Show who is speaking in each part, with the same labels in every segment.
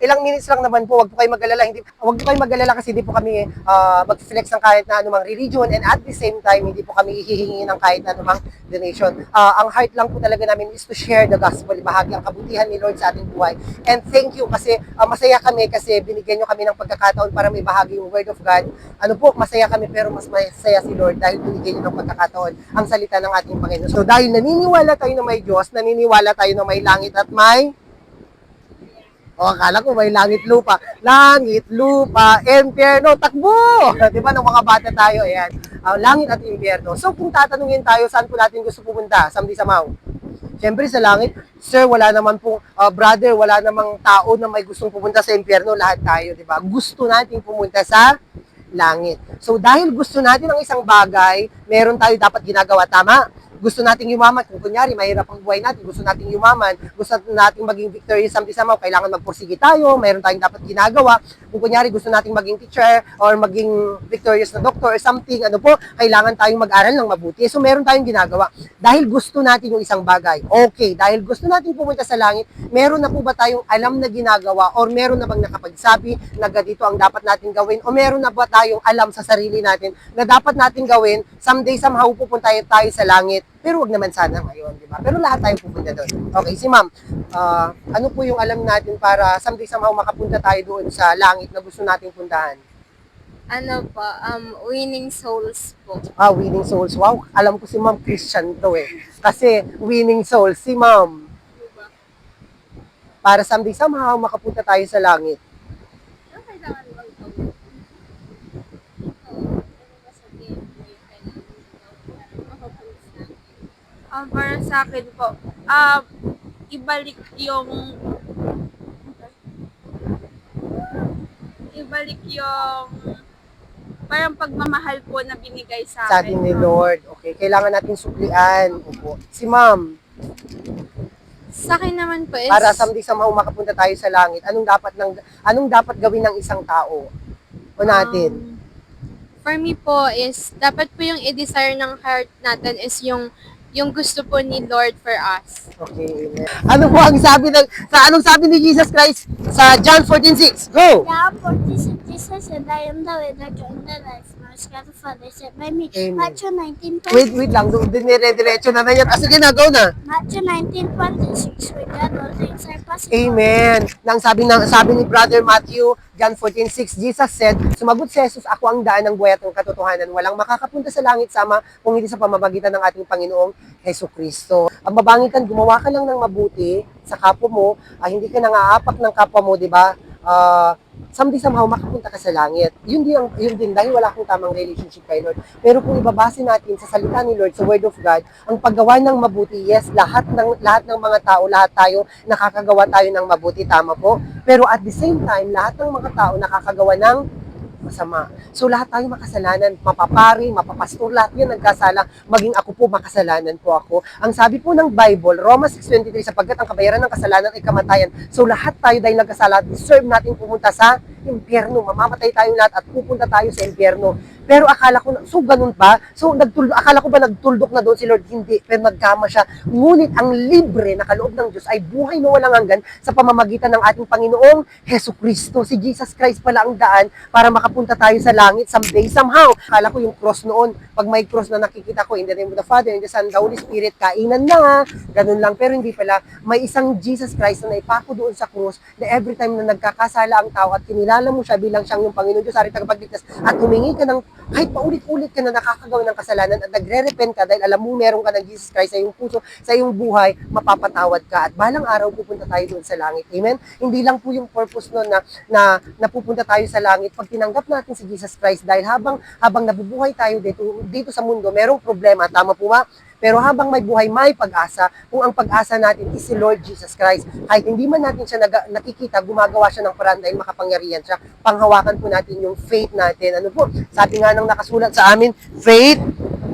Speaker 1: ilang minutes lang naman po, wag po kayo mag-alala, hindi, wag po kayo mag-alala kasi hindi po kami ah, mag-flex ng kahit na anumang religion and at the same time, hindi po kami hihingi ng kahit na anumang donation. Ah, ang heart lang po talaga namin is to share the gospel, ibahagi ang kabutihan ni Lord sa ating buhay. And thank you kasi ah, masaya kami kasi binigyan nyo kami ng pagkakataon para may bahagi yung word of God. Ano po, masaya kami pero mas masaya si Lord dahil binigyan nyo ng pagkakataon ang salita ng ating Panginoon. So dahil naniniwala tayo na may Diyos, naniniwala tayo na may langit at may o, akala ko may langit lupa. Langit, lupa, impyerno, takbo! Di ba, nung mga bata tayo, ayan. Ah, langit at impyerno. So, kung tatanungin tayo, saan po natin gusto pumunta? Samdi Samaw. Siyempre sa langit, sir, wala naman po, ah, brother, wala namang tao na may gustong pumunta sa impyerno, lahat tayo, di ba? Gusto natin pumunta sa langit. So, dahil gusto natin ang isang bagay, meron tayo dapat ginagawa, tama? Gusto nating yumaman, kung kunyari, mahirap ang buhay natin, gusto nating yumaman, gusto nating maging victorious sa sama, kailangan magpursige tayo, mayroon tayong dapat ginagawa. Kung kunyari, gusto nating maging teacher, or maging victorious na doctor, or something, ano po, kailangan tayong mag-aral ng mabuti. So, meron tayong ginagawa. Dahil gusto natin yung isang bagay. Okay, dahil gusto natin pumunta sa langit, meron na po ba tayong alam na ginagawa, or meron na bang nakapagsabi na ganito ang dapat natin gawin, o meron na ba tayong alam sa sarili natin na dapat natin gawin, someday somehow pupunta tayo sa langit, pero wag naman sana ngayon, di ba? Pero lahat tayo pupunta doon. Okay, si ma'am, ah, ano po yung alam natin para someday somehow makapunta tayo doon sa langit na gusto nating puntahan?
Speaker 2: Ano po, um, winning souls po.
Speaker 1: Ah, winning souls. Wow, alam ko si ma'am Christian to eh. Kasi winning souls, si ma'am. Para someday somehow makapunta tayo sa langit.
Speaker 2: Ano kailangan bang gawin? Ito, ano ba sabihin mo yung kailangan mo gawin para makapunta sa akin? Um, para sa akin po, um, ibalik yung ibalik yung parang pagmamahal po na binigay sa
Speaker 1: Sa
Speaker 2: akin.
Speaker 1: atin ni Lord. Okay, kailangan natin suklian. Opo. Si ma'am,
Speaker 2: Sa akin naman po is,
Speaker 1: para someday somehow makapunta tayo sa langit, anong dapat ng anong dapat gawin ng isang tao? O natin?
Speaker 2: Um, for me po is, dapat po yung i-desire ng heart natin is yung yung gusto po ni Lord for us.
Speaker 1: Okay. Ano po ang sabi ng sa anong sabi ni Jesus Christ sa John 14:6? Go.
Speaker 3: Yeah, for this is Jesus and I am the way, the truth, and the life. My God the Father by me.
Speaker 1: Amen.
Speaker 3: Matthew 19,
Speaker 1: Wait, wait lang. Doon din dire-diretso na na yan. Ah, sige na, go na.
Speaker 3: Matthew 19, 26. With God, all things are possible.
Speaker 1: Amen. Nang sabi ng sabi ni Brother Matthew, John 14:6, Jesus said, Sumagot si Jesus, ako ang daan ng buhay at ng katotohanan. Walang makakapunta sa langit sama kung hindi sa pamamagitan ng ating Panginoong Heso Kristo. Ang babangitan, gumawa ka lang ng mabuti sa kapwa mo, ah, hindi ka nangaapak ng kapwa mo, di ba? Ah, someday somehow makapunta ka sa langit. Yun din, ang- yun din dahil wala kang tamang relationship kay Lord. Pero kung ibabase natin sa salita ni Lord, sa Word of God, ang paggawa ng mabuti, yes, lahat ng lahat ng mga tao, lahat tayo nakakagawa tayo ng mabuti, tama po. Pero at the same time, lahat ng mga tao nakakagawa ng masama. So lahat tayo makasalanan, mapapari, mapapastor, lahat yan nagkasala. Maging ako po, makasalanan po ako. Ang sabi po ng Bible, Romans 6.23, sapagkat ang kabayaran ng kasalanan ay kamatayan. So lahat tayo dahil nagkasala, deserve natin pumunta sa impyerno. Mamamatay tayo lahat at pupunta tayo sa impyerno. Pero akala ko, so ganun ba? So nagtuldok, akala ko ba nagtuldok na doon si Lord? Hindi, pero nagkama siya. Ngunit ang libre na kaloob ng Diyos ay buhay na walang hanggan sa pamamagitan ng ating Panginoong Heso Kristo. Si Jesus Christ pala ang daan para makapunta tayo sa langit someday, somehow. Akala ko yung cross noon, pag may cross na nakikita ko, in the name of the Father, in the Son, the Holy Spirit, kainan na, ganun lang. Pero hindi pala, may isang Jesus Christ na naipako doon sa cross na every time na nagkakasala ang tao at kinilala mo siya bilang siyang yung Panginoon Diyos, ari tagapagligtas, at humingi ka ng kahit paulit-ulit ka na nakakagawa ng kasalanan at nagre-repent ka dahil alam mo meron ka ng Jesus Christ sa iyong puso, sa iyong buhay, mapapatawad ka at balang araw pupunta tayo doon sa langit. Amen? Hindi lang po yung purpose nun na, na napupunta tayo sa langit pag tinanggap natin si Jesus Christ dahil habang habang nabubuhay tayo dito, dito sa mundo, merong problema. Tama po ba? Pero habang may buhay, may pag-asa. Kung ang pag-asa natin is si Lord Jesus Christ, kahit hindi man natin siya nakikita, gumagawa siya ng paraan dahil makapangyarihan siya. Panghawakan po natin yung faith natin. Ano po? Sabi nga nang nakasulat sa amin, faith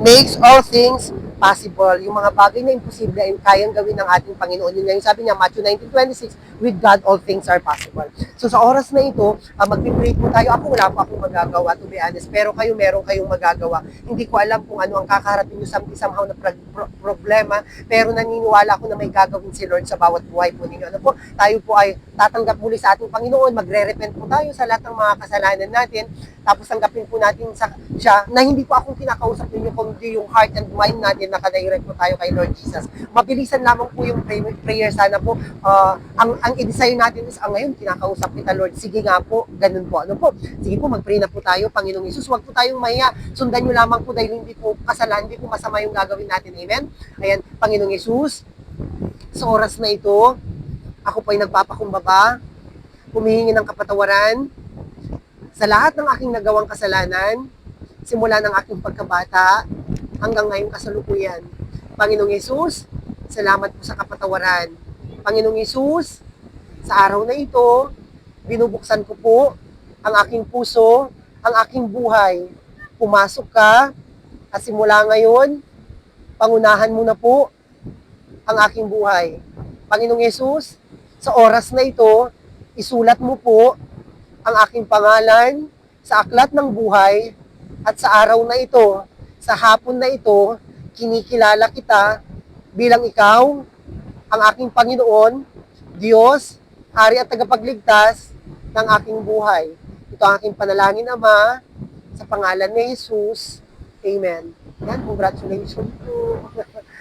Speaker 1: makes all things possible. Yung mga bagay na imposible ay kayang gawin ng ating Panginoon. Yun yung sabi niya, Matthew 19.26, with God all things are possible. So sa oras na ito, uh, magpipray po tayo. Ako wala pa akong magagawa, to be honest. Pero kayo, meron kayong magagawa. Hindi ko alam kung ano ang kakaharapin nyo some- somehow na pro- pro- problema, pero naniniwala ako na may gagawin si Lord sa bawat buhay po ninyo. Ano po, tayo po ay tatanggap muli sa ating Panginoon, magre-repent po tayo sa lahat ng mga kasalanan natin, tapos tanggapin po natin sa, siya, na hindi po akong kinakausap ninyo, kundi yung heart and mind natin, nakadirect po tayo kay Lord Jesus. Mabilisan lamang po yung pray, prayer, sana po, ah, ang, ang i-desire natin is, ah, ngayon, kinakausap kita Lord, sige nga po, ganun po, ano po, sige po, mag-pray na po tayo, Panginoong Isus, wag po tayong mahiya, sundan nyo lamang po dahil hindi po kasalanan, hindi po masama yung gagawin natin, amen? Ayan, Panginoong Isus, sa oras na ito, ako po ay nagpapakumbaba, humihingi ng kapatawaran sa lahat ng aking nagawang kasalanan, simula ng aking pagkabata hanggang ngayong kasalukuyan. Panginoong Yesus, salamat po sa kapatawaran. Panginoong Yesus, sa araw na ito, binubuksan ko po ang aking puso, ang aking buhay. Pumasok ka at simula ngayon, pangunahan mo na po ang aking buhay. Panginoong Yesus, sa oras na ito, isulat mo po ang aking pangalan sa aklat ng buhay at sa araw na ito, sa hapon na ito, kinikilala kita bilang ikaw, ang aking Panginoon, Diyos, Hari at tagapagligtas ng aking buhay. Ito ang aking panalangin, Ama, sa pangalan ni Jesus. Amen. Yan, congratulations po.